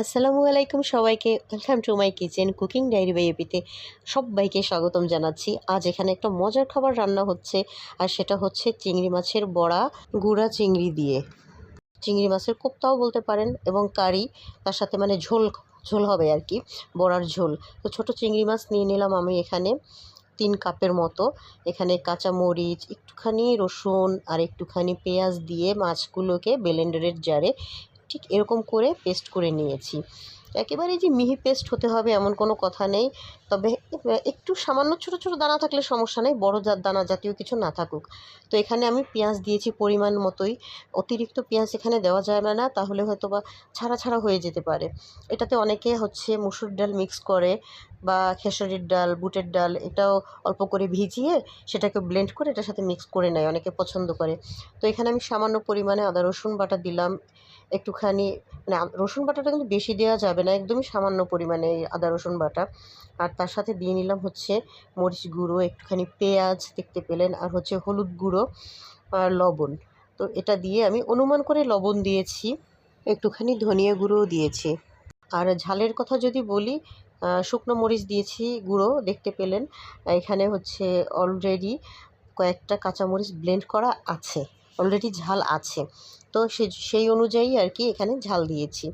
আসসালামু আলাইকুম সবাইকে। Welcome to my kitchen cooking diary by এপিতে সবাইকে স্বাগতম জানাচ্ছি। আজ এখানে একটা মজার খাবার রান্না হচ্ছে, আর সেটা হচ্ছে চিংড়ি মাছের বড়া, গুঁড়া চিংড়ি দিয়ে। চিংড়ি মাছের কোপ্তাও বলতে পারেন, এবং কারি, তার সাথে মানে ঝোল ঝোল হবে আর কি, বড়ার ঝোল। তো ছোট চিংড়ি মাছ নিয়ে নিলাম আমি এখানে তিন কাপের মতো। এখানে কাঁচা মরিচ একটুখানি রসুন, আর একটুখানি পেঁয়াজ দিয়ে মাছগুলোকে ব্লেন্ডারের জারে ঠিক এরকম করে পেস্ট করে নিয়েছি। একেবারে যে মিহি পেস্ট হতে হবে এমন কোনো কথা নেই। তবে একটু সামান্য ছোট ছোট দানা থাকলে সমস্যা নেই, বড়ো জাত দানা জাতীয় কিছু না থাকুক। তো এখানে আমি পেঁয়াজ দিয়েছি পরিমাণ মতোই। অতিরিক্ত পেঁয়াজ এখানে দেওয়া যাবে না তাহলে হয়তো বা ছাড়া ছাড়া হয়ে যেতে পারে। এটাতে অনেকে হচ্ছে মুসুর ডাল মিক্স করে। বা খেসরির ডাল, বুটের ডাল, এটাও অল্প করে ভিজিয়ে সেটাকে ব্লেন্ড করে এটার সাথে মিক্স করে নেয়, অনেকে পছন্দ করে। তো এখানে আমি সামান্য পরিমাণে আদা, রসুন বাটা দিলাম। একটুখানি মানে রসুন বাটাটা কিন্তু বেশি দেওয়া যাবে না, একদমই সামান্য পরিমাণে এই আদা, রসুন বাটা। আর তার সাথে দিয়ে নিলাম হচ্ছে মরিচ গুঁড়ো, একটুখানি পেঁয়াজ দেখতে পেলেন, আর হচ্ছে হলুদ গুঁড়ো আর লবণ। তো এটা দিয়ে আমি অনুমান করে লবণ দিয়েছি, একটুখানি ধনিয়া গুঁড়োও দিয়েছি। আর ঝালের কথা যদি বলি শুকনো মরিচ দিয়েছি গুঁড়ো, দেখতে পেলেন। এখানে হচ্ছে অলরেডি কয়েকটা কাঁচামরিচ ব্লেন্ড করা আছে অলরেডি ঝাল আছে। তো সে, সেই অনুযায়ী আর কি এখানে ঝাল দিয়েছি।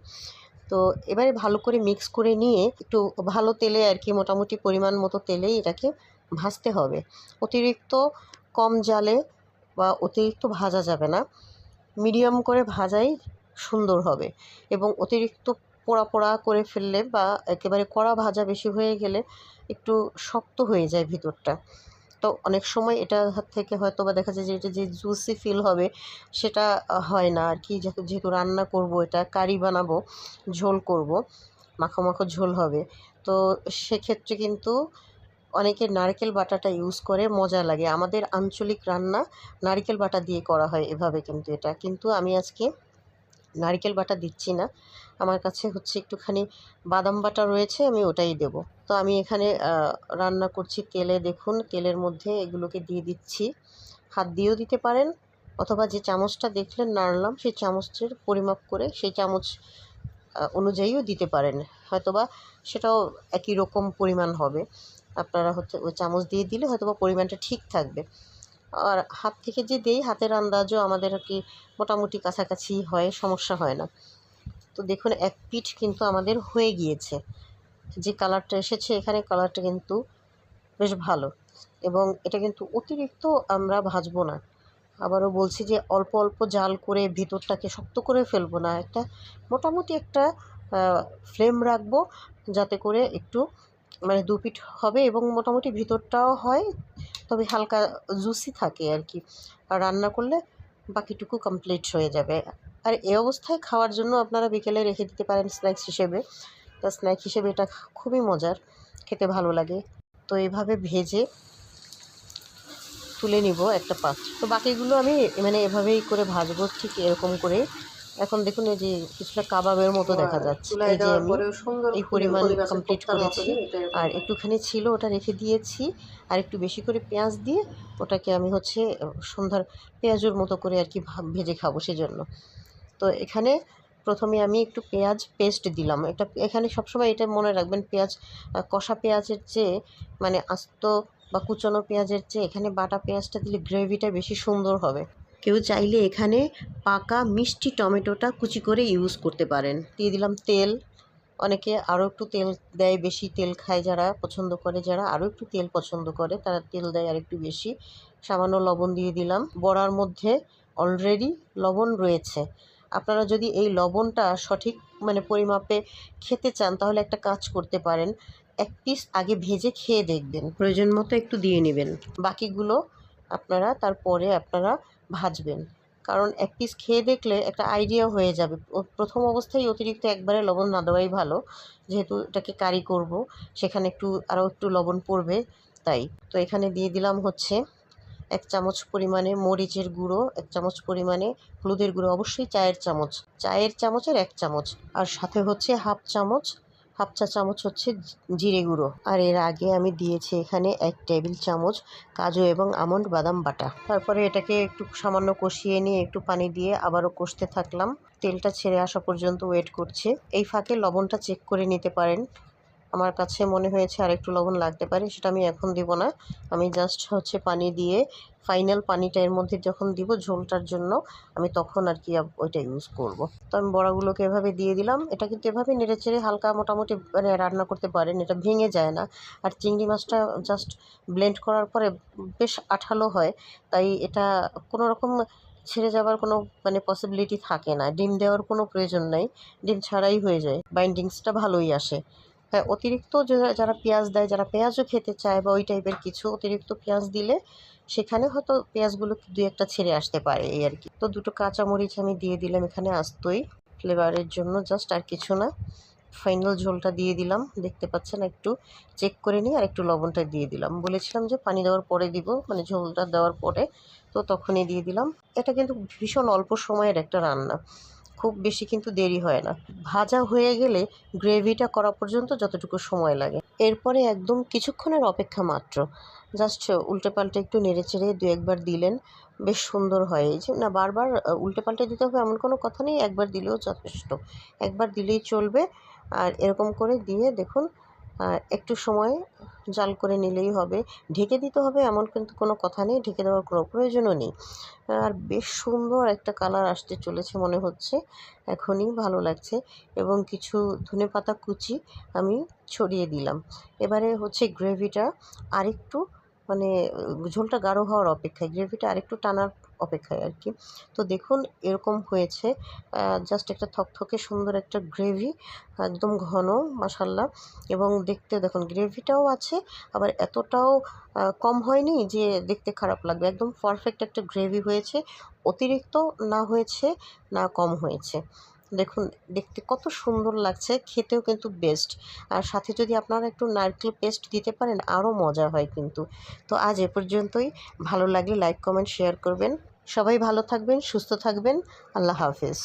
তো এবারে ভালো করে মিক্স করে নিয়ে একটু ভালো তেলে আর কি মোটামুটি পরিমাণ মতো তেলেই এটাকে ভাজতে হবে। অতিরিক্ত কম জালে বা অতিরিক্ত ভাজা যাবে না। মিডিয়াম করে ভাজাই সুন্দর হবে এবং অতিরিক্ত পোড়া পোড়া করে ফেললে বা একেবারে কড়া ভাজা বেশি হয়ে গেলে একটু শক্ত হয়ে যায় ভিতরটা। তো অনেক সময় এটা থেকে হয়তো বা দেখা যায় যে এটা যে জুসি ফিল হবে সেটা হয় না। আর কি যেহেতু রান্না করব, এটা কারি বানাবো, ঝোল করব, মাখো মাখো ঝোল হবে। তো সেক্ষেত্রে কিন্তু অনেকে নারকেল বাটাটা ইউজ করে, মজা লাগে। আমাদের আঞ্চলিক রান্না নারকেল বাটা দিয়ে করা হয় এভাবে কিন্তু এটা। কিন্তু আমি আজকে নারকেল বাটা দিচ্ছি না। আমার কাছে হচ্ছে একটুখানি বাদাম বাটা রয়েছে, আমি ওটাই দেব। তো আমি এখানে রান্না করছি তেলে, দেখুন, তেলের মধ্যে এগুলোকে দিয়ে দিচ্ছি। হাত দিয়েও দিতে পারেন, অথবা যে চামচটা দেখলেন, নাড়লাম, সেই চামচের পরিমাপ করে সেই চামচ অনুযায়ীও দিতে পারেন। হয়তোবা সেটাও একই রকম পরিমাণ হবে। আপনারা হচ্ছে ওই চামচ দিয়ে দিলে হয়তোবা পরিমাণটা ঠিক থাকবে। আর হাত থেকে যে দেই, হাতের আন্দাজও আমাদের আর কি মোটামুটি কাছাকাছি হয়, সমস্যা হয় না। তো দেখুন, এক পিঠ কিন্তু আমাদের হয়ে গিয়েছে। যে কালারটা এসেছে, এখানে কালারটা কিন্তু বেশ ভালো। এবং এটা কিন্তু অতিরিক্ত আমরা ভাজবো না। আবারও বলছি যে অল্প অল্প জাল করে ভিতরটাকে শক্ত করে ফেলব না। একটা মোটামুটি একটা ফ্লেম রাখব, যাতে করে একটু মানে দু পিঠ হবে এবং মোটামুটি ভিতরটাও হয়, তবে হালকা জুসি থাকে আর কি। আর রান্না করলে বাকিটুকু কমপ্লিট হয়ে যাবে। আর এ অবস্থায় খাওয়ার জন্য আপনারা বিকেলে রেখে দিতে পারেন স্ন্যাক্স হিসেবে। তা স্ন্যাক হিসেবে এটা খুবই মজার, খেতে ভালো লাগে। তো এইভাবে ভেজে তুলে নিব একটা পাত্র। তো বাকিগুলো আমি মানে এভাবেই করে ভাজবো, ঠিক এরকম করে এখন দেখুন এই যে কিছুটা কাবাবের মতো দেখা যাচ্ছে। এই যে আমি এই পরিমাণ কমপ্লিট করেছি। আর একটুখানি ছিল ওটা রেখে দিয়েছি। আর একটু বেশি করে পেঁয়াজ দিয়ে ওটাকে আমি হচ্ছে সন্ধ্যার পেঁয়াজুর মতো করে আর কি ভেজে খাব সেজন্য। তো এখানে প্রথমে আমি একটু পেঁয়াজ পেস্ট দিলাম। এটা এখানে সবসময় এটা মনে রাখবেন পেঁয়াজ কষা পেঁয়াজের চেয়ে মানে আস্ত বা কুচনো পেঁয়াজের চেয়ে এখানে বাটা পেঁয়াজটা দিলে গ্রেভিটা বেশি সুন্দর হবে। কেউ চাইলে এখানে পাকা মিষ্টি টমেটোটা কুচি করে ইউজ করতে পারেন। দিয়ে দিলাম তেল। অনেকে আরও একটু তেল দেয়, বেশি তেল খায় যারা পছন্দ করে, যারা আরও একটু তেল পছন্দ করে, তারা তেল দেয় আর একটু বেশি। সামান্য লবণ দিয়ে দিলাম। বড়ার মধ্যে অলরেডি লবণ রয়েছে। আপনারা যদি এই লবণটা সঠিক মানে পরিমাপে খেতে চান, তাহলে একটা কাজ করতে পারেন। এক পিস আগে ভেজে খেয়ে দেখবেন। প্রয়োজন মতো একটু দিয়ে নেবেন। বাকিগুলো আপনারা তারপরে আপনারা ভাজবেন। কারণ এক পিস খেয়ে দেখলে একটা আইডিয়া হয়ে যাবে। প্রথম অবস্থায় অতিরিক্ত একবারে লবণ না দেওয়াই ভালো। যেহেতু এটাকে কারি করব, সেখানে একটু, আরও একটু লবণ পড়বে, তাই। তো এখানে দিয়ে দিলাম হচ্ছে এক চামচ পরিমাণে মরিচের গুঁড়ো, এক চামচ পরিমাণে হলুদের গুঁড়ো, অবশ্যই চায়ের চামচ। চায়ের চামচের এক চামচ। আর সাথে হচ্ছে হাফ চামচ হাফ চা চামচ হচ্ছে জিরে গুঁড়ো। আর এর আগে আমি দিয়েছি এখানে এক টেবিল চামচ কাজু এবং আমন্ড বাদাম বাটা। তারপরে এটাকে একটু সামান্য কষিয়ে নিয়ে একটু পানি দিয়ে আবারও কষতে থাকলাম। তেলটা ছেড়ে আসা পর্যন্ত ওয়েট করছে। এই ফাঁকে লবণটা চেক করে নিতে পারেন। আমার কাছে মনে হয়েছে আর একটু লবণ লাগতে পারে, সেটা আমি এখন দিব না। আমি জাস্ট হচ্ছে পানি দিয়ে ফাইনাল পানিটা এর মধ্যে যখন দিব ঝোলটার জন্য, আমি তখন আর কি ওইটা ইউজ করব। তো আমি বড়াগুলোকে এভাবে দিয়ে দিলাম। এটা কিন্তু এভাবে নেড়ে চেড়ে হালকা মোটামুটি মানে রান্না করতে পারেন, এটা ভেঙে যায় না। আর চিংড়ি মাছটা জাস্ট ব্লেন্ড করার পরে বেশ আঠালো হয়, তাই এটা কোনো রকম ছেড়ে যাওয়ার কোনো মানে পসিবিলিটি থাকে না। ডিম দেওয়ার কোনো প্রয়োজন নাই। ডিম ছাড়াই হয়ে যায়। বাইন্ডিংসটা ভালোই আসে। হ্যাঁ অতিরিক্ত যারা পেঁয়াজ দেয়, যারা পেঁয়াজও খেতে চায় বা ওই টাইপের কিছু অতিরিক্ত পেঁয়াজ দিলে সেখানে হয়তো পেঁয়াজগুলো দু একটা ছেড়ে আসতে পারে এই আর কি। তো দুটো কাঁচামরিচ আমি দিয়ে দিলাম এখানে আস্তই। ফ্লেভারের জন্য জাস্ট আর কিছু না। ফাইনাল ঝোলটা দিয়ে দিলাম। দেখতে পাচ্ছেন একটু চেক করে নিয়ে আর একটু লবণটা দিয়ে দিলাম। বলেছিলাম যে পানি দেওয়ার পরে দিব মানে ঝোলটা দেওয়ার পরে। তো তখনই দিয়ে দিলাম। এটা কিন্তু ভীষণ অল্প সময়ের একটা রান্না। খুব বেশি কিন্তু দেরি হয় না। ভাজা হয়ে গেলে গ্রেভিটা করা পর্যন্ত যতটুকু সময় লাগে। এরপরে একদম কিছুক্ষণের অপেক্ষা মাত্র। জাস্ট উল্টে পাল্টে একটু নেড়ে চেড়ে দু একবার দিলেন। বেশ সুন্দর হয় এই যে। না, বারবার উল্টে পাল্টে দিতে হবে এমন কোনো কথা নেই। একবার দিলেও যথেষ্ট। একবার দিলেই চলবে। আর এরকম করে দিয়ে দেখুন একটু সময় জাল করে নিলেই হবে। ঢেকে দিতে হবে এমন কিন্তু কোনো কথা নেই, ঢেকে দেওয়ার কোনো প্রয়োজনও নেই। আর বেশ সুন্দর একটা কালার আসতে চলেছে মনে হচ্ছে, এখনই ভালো লাগছে। এবং কিছু ধনে পাতা কুচি আমি ছড়িয়ে দিলাম। এবারে হচ্ছে গ্রেভিটা আরেকটু মানে ঝোলটা গাঢ় হওয়ার অপেক্ষায়, গ্রেভিটা আরেকটু টানার অপেক্ষায় আর কি। তো দেখুন, এরকম হয়েছে। জাস্ট একটা থকথকে সুন্দর একটা গ্রেভি একদম ঘন মাসাল্লা এবং দেখতে দেখুন গ্রেভিটাও আছে, আবার এতটাও কম হয়নি যে দেখতে খারাপ লাগবে। একদম পারফেক্ট একটা গ্রেভি হয়েছে। অতিরিক্ত না হয়েছে, না কম হয়েছে। দেখুন, দেখতে কত সুন্দর লাগছে, খেতেও কিন্তু বেস্ট আর সাথে যদি আপনারা একটু নারকেল পেস্ট দিতে পারেন, আরও মজা হয় কিন্তু। তো আজ এ পর্যন্তই। ভালো লাগলে লাইক কমেন্ট শেয়ার করবেন। সবাই ভালো থাকবেন, সুস্থ থাকবেন। আল্লাহ হাফিজ।